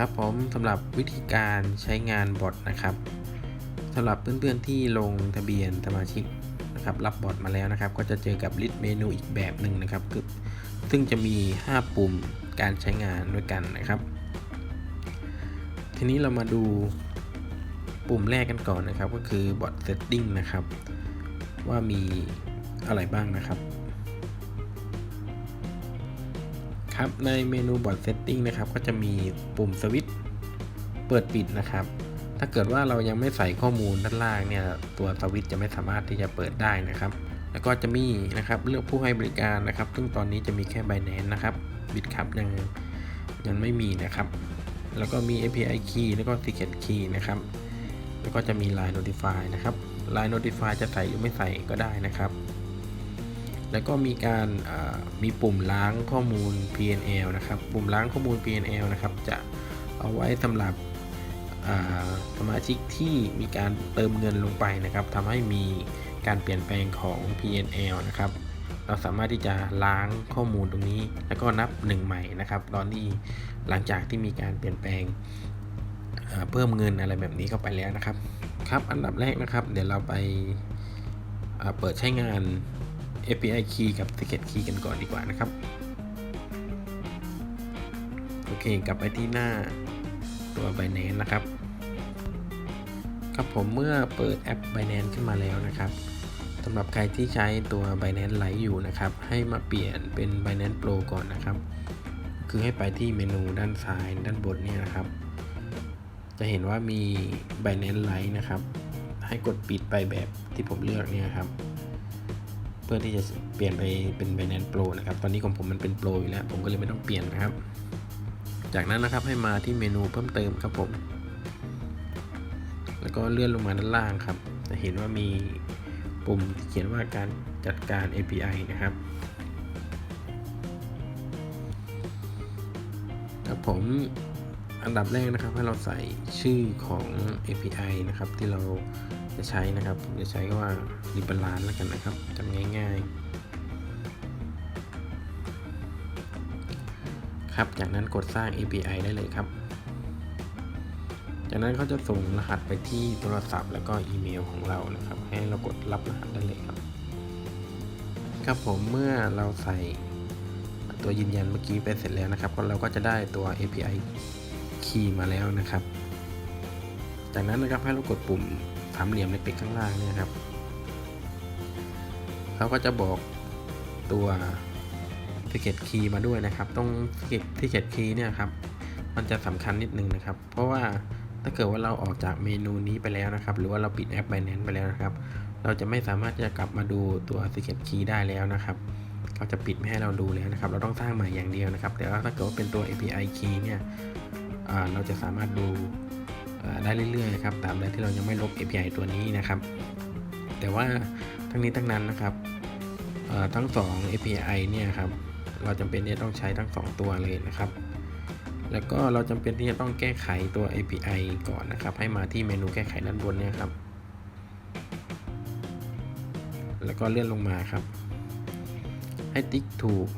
ครับผมสำหรับวิธีการใช้งานบอทนะครับสำหรับเพื่อนๆที่ลงทะเบียนสมาชิกนะครับรับบอทมาแล้วนะครับ ก็จะเจอกับลิสต์เมนูอีกแบบหนึ่งนะครับคือซึ่งจะมี 5 ปุ่มการใช้งานด้วยกันนะครับ ทีนี้เรามาดูปุ่มแรกกันก่อนนะครับ ก็คือบอทเซตติ้งนะครับ ว่ามีอะไรบ้างนะครับ ครับในเมนูบอร์ดเซตติ้งนะครับก็จะมีปุ่มสวิตช์เปิดปิดนะครับ ถ้าเกิดว่าเรายังไม่ใส่ข้อมูลด้านล่างเนี่ยตัวสวิตช์จะไม่สามารถที่จะเปิดได้นะครับ แล้วก็จะมีนะครับเลือกผู้ให้บริการนะครับ ซึ่งตอนนี้จะมีแค่ Binance นะครับบิตครับยังยังไม่มีนะครับ แล้วก็มี API key แล้วก็ Secret key นะครับ แล้วก็จะมี Line Notify นะครับ Line Notify จะใส่หรือไม่ใส่ก็ได้นะครับ แล้วก็มีการมีปุ่มล้างข้อมูล PNL นะครับ ปุ่มล้างข้อมูล PNL นะครับ จะเอาไว้สำหรับสมาชิกที่มีการเติมเงินลงไปนะครับทำให้มีการเปลี่ยนแปลงของ PNL นะครับ เราสามารถที่จะล้างข้อมูลตรงนี้ แล้วก็นับหนึ่งใหม่นะครับ ตอนที่หลังจากที่มีการเปลี่ยนแปลงเพิ่มเงินอะไรแบบนี้เข้าไปแล้วนะครับ ครับ อันดับแรกนะครับ เดี๋ยวเราไปเปิดใช้งาน API key กับ Secret key กันก่อนดีกว่านะครับ โอเค กลับไปที่หน้าตัว Binance นะครับ ครับผมเมื่อเปิดแอป Binance ขึ้นมาแล้วนะครับสำหรับใครที่ใช้ตัว Binance Lite อยู่นะครับ ให้มาเปลี่ยนเป็น Binance Pro ก่อนนะครับ คือให้ไปที่เมนูด้านซ้ายด้านบนนี่นะครับ จะเห็นว่ามี Binance Lite นะครับ ให้กดปิดไปแบบที่ผมเลือกเนี่ยครับ เพื่อที่จะเปลี่ยนไปเป็น Binance Pro นะครับ ตอนนี้ของผมมันเป็น Pro อยู่แล้ว ผมก็เลยไม่ต้องเปลี่ยนนะครับ จากนั้นนะครับให้มาที่เมนูเพิ่มเติมครับผม แล้วก็เลื่อนลงมาด้านล่างครับ จะเห็นว่ามีปุ่มที่เขียนว่าการจัดการ API นะครับ ครับผม อันดับแรกนะครับให้เราใส่ชื่อของ API นะครับ ที่เราจะใช้นะครับผมจะใช้ก็ว่า r e b a l a n c e แล้วกันนะครับจำง่ายๆ ครับ จากนั้นกดสร้าง API ได้เลยครับ จากนั้นเขาจะส่งรหัสไปที่โทรศัพท์ แล้วก็อีเมลของเรานะครับ ให้เรากดรับรหัสได้เลยครับ ครับผมเมื่อเราใส่ตัวยืนยันเมื่อกี้ไปเสร็จแล้วนะครับเราก็จะได้ตัว API key มาแล้วนะครับ จากนั้นนะครับให้เรากดปุ่มสามเหลี่ยมในเป็กข้างล่างเนี่ยครับเขาก็จะบอกตัว Ticket Key มาด้วยนะครับ ตรง Ticket Key เนี่ยครับ มันจะสำคัญนิดนึงนะครับ เพราะว่าถ้าเกิดว่าเราออกจากเมนูนี้ไปแล้วนะครับ หรือว่าเราปิดแอป Binance ไปแล้วนะครับ เราจะไม่สามารถจะกลับมาดูตัว Ticket Key ได้แล้วนะครับเขาจะปิดไม่ให้เราดูแล้วนะครับ เราต้องสร้างใหม่อย่างเดียวนะครับ แต่ว่าถ้าเกิดว่าเป็นตัว API Key เนี่ย เราจะสามารถดูได้เรื่อยๆครับตามใดที่เรายังไม่ลบ API ตัวนี้นะครับ แต่ว่าทั้งนี้ทั้งนั้นนะครับทั้ง 2 API เนี่ยครับเราจำเป็นที่จะต้องใช้ทั้ง 2 ตัวเลยนะครับ แล้วก็เราจำเป็นที่จะต้องแก้ไขตัว API ก่อนนะครับ ให้มาที่เมนูแก้ไขด้านบนเนี่ยครับ แล้วก็เลื่อนลงมาครับ ให้ติ๊กถูก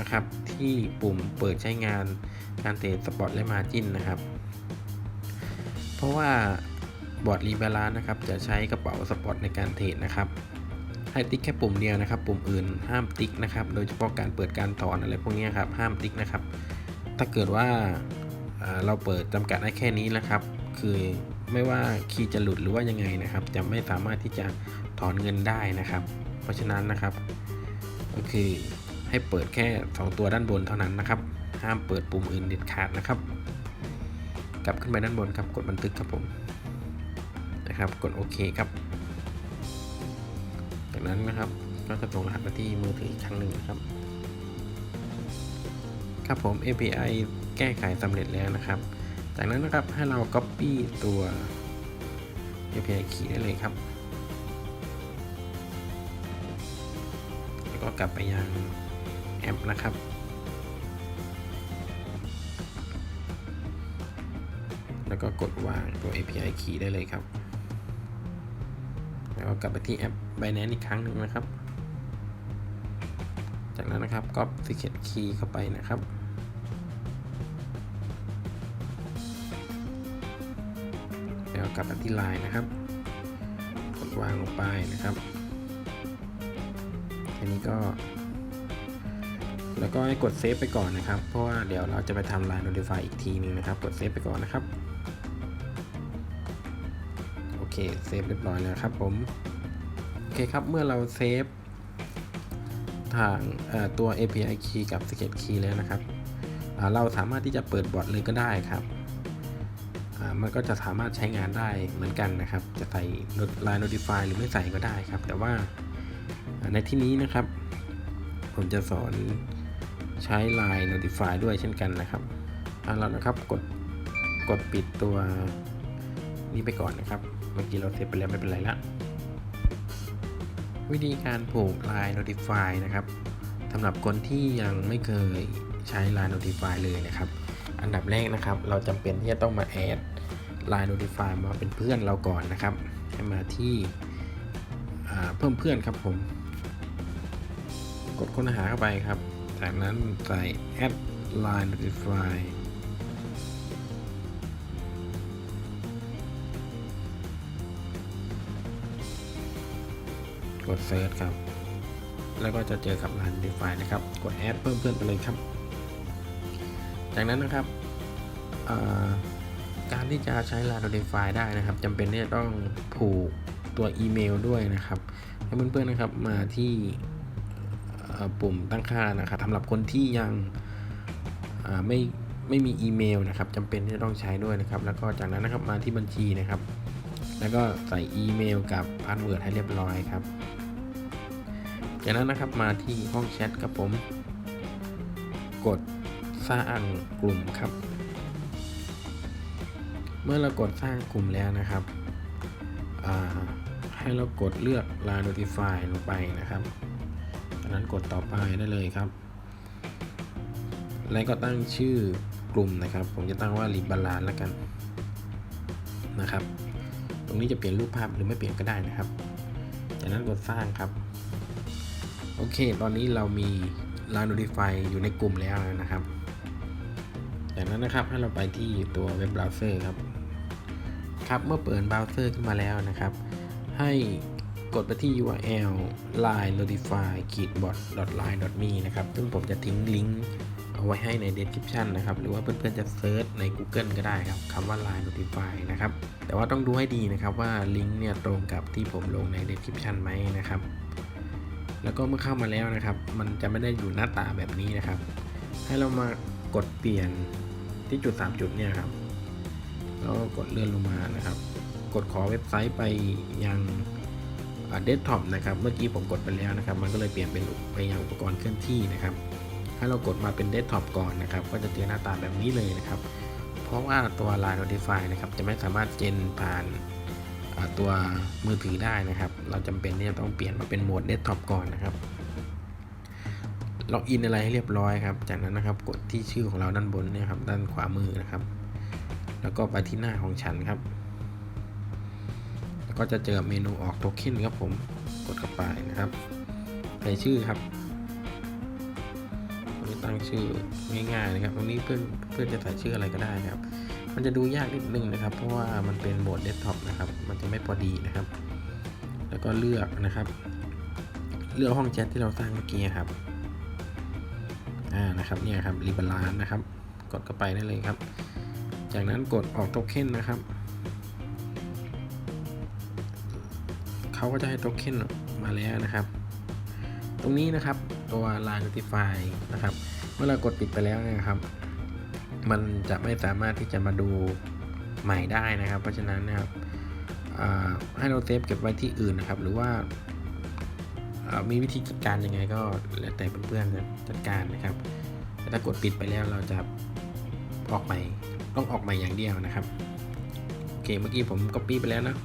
นะครับที่ปุ่มเปิดใช้งาน การเทรดสปอตและมาจินนะครับ เพราะว่าบอร์ดรีบาลานนะครับ จะใช้กระเป๋าสปอตในการเทรดนะครับ ให้ติ๊กแค่ปุ่มเดียวนะครับ ปุ่มอื่นห้ามติ๊กนะครับ โดยเฉพาะการเปิดการถอนอะไรพวกนี้ครับ ห้ามติ๊กนะครับ ถ้าเกิดว่าเราเปิดจำกัดได้แค่นี้นะครับ คือไม่ว่าคีย์จะหลุดหรือว่ายังไงนะครับ จะไม่สามารถที่จะถอนเงินได้นะครับ เพราะฉะนั้นนะครับ ก็คือให้เปิดแค่ 2 ตัวด้านบนเท่านั้นนะครับ ห้ามเปิดปุ่มอื่นเด็ดขาดนะครับ กลับขึ้นไปด้านบนครับกดบันทึกครับผมนะครับกดโอเคครับ จากนั้นนะครับก็จะส่งรหัสมาที่มือถืออีกครั้งหนึ่งนะครับ ครับผม API แก้ไขสำเร็จแล้วนะครับ จากนั้นนะครับให้เรา Copy ตัว API key ได้เลยครับแล้วก็กลับไปยังแอปนะครับ แล้วก็กดวางตัว API key ได้เลยครับ แล้วก็กลับไปที่แอป Binance อีกครั้งหนึ่งนะครับ จากนั้นนะครับก๊อป secret key เข้าไปนะครับแล้วกลับไปที่ไลน์นะครับ กดวางลงไปนะครับ อันนี้ก็ แล้วก็ให้กดเซฟไปก่อนนะครับ เพราะว่าเดี๋ยวเราจะไปทำ Line Notify อีกทีหนึงนะครับ กดเซฟไปก่อนนะครับ โอเค เซฟเรียบร้อยแล้วครับผม โอเคครับ เมื่อเราเซฟทางตัว API key กับ Secret key แล้วนะครับ เราสามารถที่จะเปิดบอทเลยก็ได้ครับมันก็จะสามารถใช้งานได้เหมือนกันนะครับ จะใส่ Line Notify หรือไม่ใส่ก็ได้ครับ แต่ว่าในที่นี้นะครับ ผมจะสอน ใช้ Line Notify ด้วยเช่นกันนะครับเอาละนะครับกดกดปิดตัวนี้ไปก่อนนะครับ เมื่อกี้เราเซฟไปแล้วไม่เป็นไรละวิธีการผูก Line Notify นะครับสำหรับคนที่ยังไม่เคยใช้ Line Notify เลยนะครับ อันดับแรกนะครับ เราจำเป็นที่จะต้องมาแอด Line Notify มาเป็นเพื่อนเราก่อนนะครับ ให้มาที่เพิ่มเพื่อนครับผม กดค้นหาเข้าไปครับ จากนั้นใส่ add line notify กด search ครับ แล้วก็จะเจอกับ line notify นะครับ กด add เพิ่มเพื่อนไปเลยครับ จากนั้นนะครับการที่จะใช้ line notify ได้นะครับจำเป็นที่จะต้องผูกตัวอีเมลด้วยนะครับ ให้เพื่อนๆนะครับมาที่ ปุ่มตั้งค่านะครับสำหรับคนที่ยังไม่ไม่มีอีเมลนะครับจำเป็นที่จะต้องใช้ด้วยนะครับ แล้วก็จากนั้นนะครับมาที่บัญชีนะครับ แล้วก็ใส่อีเมลกับพาสเวิร์ดให้เรียบร้อยครับ จากนั้นนะครับมาที่ห้องแชทครับผม กดสร้างกลุ่มครับ เมื่อเรากดสร้างกลุ่มแล้วนะครับให้เรากดเลือก Line Notify ลงไปนะครับ นั้นกดต่อไปได้เลยครับ แล้วก็ตั้งชื่อกลุ่มนะครับ ผมจะตั้งว่ารีบาลานแล้วกันนะครับ ตรงนี้จะเปลี่ยนรูปภาพหรือไม่เปลี่ยนก็ได้นะครับ จากนั้นกดสร้างครับ โอเค ตอนนี้เรามี Line Notify อยู่ในกลุ่มแล้วนะครับ จากนั้นนะครับให้เราไปที่ตัวเว็บเบราว์เซอร์ครับ ครับ เมื่อเปิดเบราว์เซอร์ขึ้นมาแล้วนะครับ ให้ กดไปที่ URL line notify ขีด bot line me นะครับ ซึ่งผมจะทิ้งลิงก์เอาไว้ให้ใน description นะครับ หรือว่าเพื่อนๆจะเซิร์ชใน Google ก็ได้ครับคำว่า line notify นะครับ แต่ว่าต้องดูให้ดีนะครับว่าลิงก์เนี่ยตรงกับที่ผมลงใน description ไหมนะครับ แล้วก็เมื่อเข้ามาแล้วนะครับ มันจะไม่ได้อยู่หน้าตาแบบนี้นะครับ ให้เรามากดเปลี่ยนที่จุด 3 จุดเนี่ยครับแล้วก็กดเลื่อนลงมานะครับ กดขอเว็บไซต์ไปยัง เดสก์ท็อปนะครับ เมื่อกี้ผมกดไปแล้วนะครับ มันก็เลยเปลี่ยนเป็นไปยังอุปกรณ์เคลื่อนที่นะครับให้เรากดมาเป็นเดสก์ท็อปก่อนนะครับ ก็จะเจอหน้าตาแบบนี้เลยนะครับ เพราะว่าตัว Line Notify นะครับ จะไม่สามารถเจนผ่านตัวมือถือได้นะครับ เราจำเป็นที่จะต้องเปลี่ยนมาเป็นโหมดเดสก์ท็อปก่อนนะครับ ล็อกอินอะไรให้เรียบร้อยครับ จากนั้นนะครับ กดที่ชื่อของเราด้านบนเนี่ยครับ ด้านขวามือนะครับ แล้วก็ไปที่หน้าของฉันครับ ก็จะเจอเมนูออกโทเค็นครับผมกดเข้าไปนะครับใส่ชื่อครับนี้ตั้งชื่อง่ายๆนะครับตรงนี้เพื่อนเพื่อนจะใส่ชื่ออะไรก็ได้ครับ มันจะดูยากนิดนึงนะครับ เพราะว่ามันเป็นโหมดเดสก์ท็อปนะครับ มันจะไม่พอดีนะครับ แล้วก็เลือกนะครับ เลือกห้องแชทที่เราสร้างเมื่อกี้ครับอ่านะครับเนี่ยครับรีบาลานนะครับ กดเข้าไปได้เลยครับ จากนั้นกดออกโทเค็นนะครับ เขาก็จะให้โทเค็นมาแล้วนะครับ ตรงนี้นะครับตัว Line Notify นะครับ เมื่อเรากดปิดไปแล้วนะครับ มันจะไม่สามารถที่จะมาดูใหม่ได้นะครับ เพราะฉะนั้นนะครับให้เราเซฟเก็บไว้ที่อื่นนะครับ หรือว่าามีวิธีจัดการยังไงก็แล้วแต่เพื่อนๆจะจัดการนะครับแต่ถ้ากดปิดไปแล้วเราจะออกใหม่ต้องออกใหม่อย่างเดียวนะครับโอเคเมื่อกี้ผม copy ไปแล้วนะ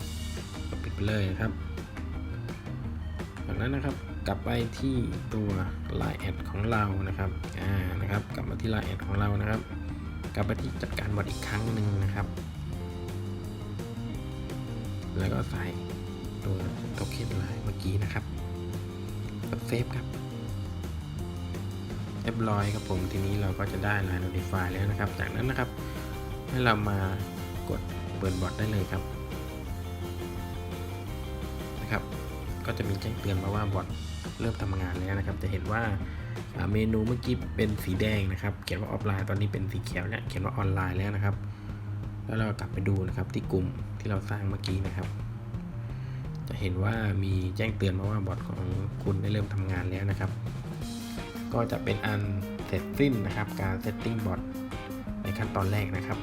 ก็ปิดไปเลยนะครับ จากนั้นนะครับ กลับไปที่ตัว Line แอดของเรานะครับอ่านะครับ กลับมาที่ Line แอดของเรานะครับ กลับไปที่จัดการบอทอีกครั้งหนึ่งนะครับ แล้วก็ใส่ตัวโทเค็นไลน์เมื่อกี้นะครับกดเซฟครับเรียบร้อยครับผมทีนี้เราก็จะได้ Line Notify แล้วนะครับ จากนั้นนะครับ ให้เรามากดเปิดบอทได้เลยครับนะครับ ก็จะมีแจ้งเตือนมาว่าบอทเริ่มทำงานแล้วนะครับ จะเห็นว่าเมนูเมื่อกี้เป็นสีแดงนะครับ เขียนว่าออฟไลน์ตอนนี้เป็นสีเขียวเนี่ยเขียนว่าออนไลน์แล้วนะครับ แล้วเรากลับไปดูนะครับที่กลุ่มที่เราสร้างเมื่อกี้นะครับ จะเห็นว่ามีแจ้งเตือนมาว่าบอทของคุณได้เริ่มทำงานแล้วนะครับ ก็จะเป็นอันเสร็จสิ้นนะครับ การเซตติ้งบอทในขั้นตอนแรกนะครับ